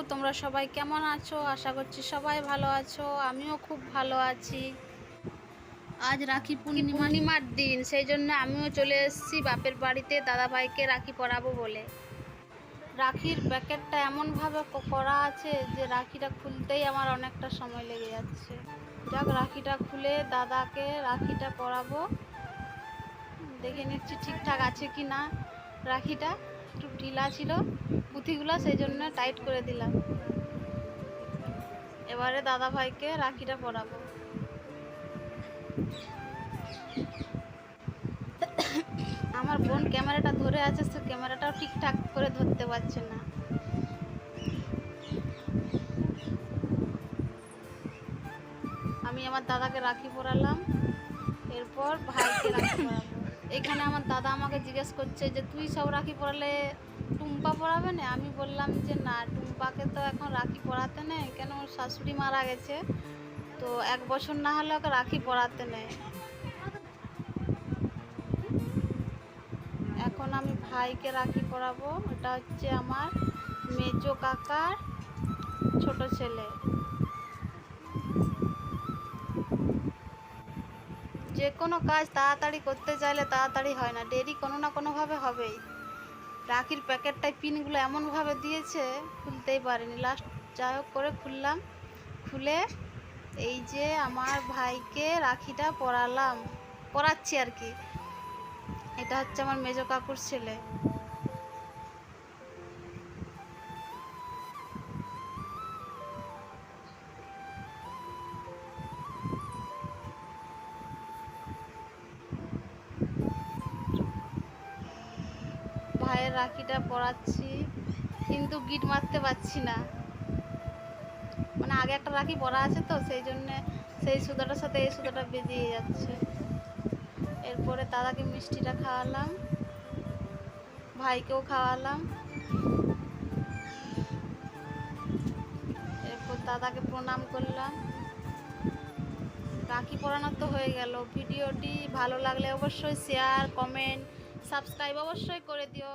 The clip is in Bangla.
আছো? আশা করছি সবাই ভালো আছো, আমিও খুব ভালো আছি। আজ রাখি পূর্ণিমা পূর্ণিমার দিন, সেই জন্য আমিও চলে এসেছি বাপের বাড়িতে দাদা ভাইকে রাখি পরাবো বলে। রাখির প্যাকেটটা এমনভাবে করা আছে যে রাখিটা খুলতেই আমার অনেকটা সময় লেগে যাচ্ছে। যাক, রাখিটা খুলে দাদাকে রাখিটা পরাবো। দেখে নিচ্ছি ঠিকঠাক আছে কি না রাখিটা। একটু ঢিলা ছিল। পুঁথিগুলো সেই জন্য টাইট করে দিলাম। এবারে দাদা ভাইকে রাখিটা পরাবো। আমার বোন ক্যামেরাটা ধরে আছে সে ক্যামেরাটাও ঠিকঠাক করে ধরতে পারছে না। আমি আমার দাদাকে রাখি পরালাম, এরপর ভাইকে রাখি পরাবো। এখানে আমার দাদা আমাকে জিজ্ঞেস করছে যে, তুই সব রাখি পরালে টুম্পা পরাবে না? আমি বললাম যে, না, টুম্পাকে তো এখন রাখি পরাতে নেই। কেন? ওর শাশুড়ি মারা গেছে। তো এক বছর না হলে ওকে রাখি পরাতে নেই। এখন আমি ভাইকে রাখি পরাবো। এটা হচ্ছে আমার মেজো কাকার ছোট ছেলে। যে কোনো কাজ তাড়াতাড়ি করতে চাইলে তাড়াতাড়ি হয় না। দেরি কোনো না কোনোভাবে হবেই। রাখির প্যাকেটটায় পিনগুলো এমনভাবে দিয়েছে, খুলতেই পারিনি। লাস্ট যাই হোক করে খুললাম। খুলে এই যে আমার ভাইকে রাখিটা পরালাম। পরাচ্ছি আর কি। এটা হচ্ছে আমার মেজো কাকুর ছেলে। রাখিটা পরাচ্ছি, কিন্তু গিট মারতে পারছি না। মানে আগে একটা রাখি পরা আছে তো, সেই জন্যে সেই সুতোটার সাথে এই সুতোটা বেরিয়ে যাচ্ছে। এরপরে দাদাকে মিষ্টিটা খাওয়ালাম, ভাইকেও খাওয়ালাম। এরপর দাদাকে প্রণাম করলাম। রাখি পরানো তো হয়ে গেল। ভিডিওটি ভালো লাগলে অবশ্যই শেয়ার কমেন্ট সাবস্ক্রাইব অবশ্যই করে দিও।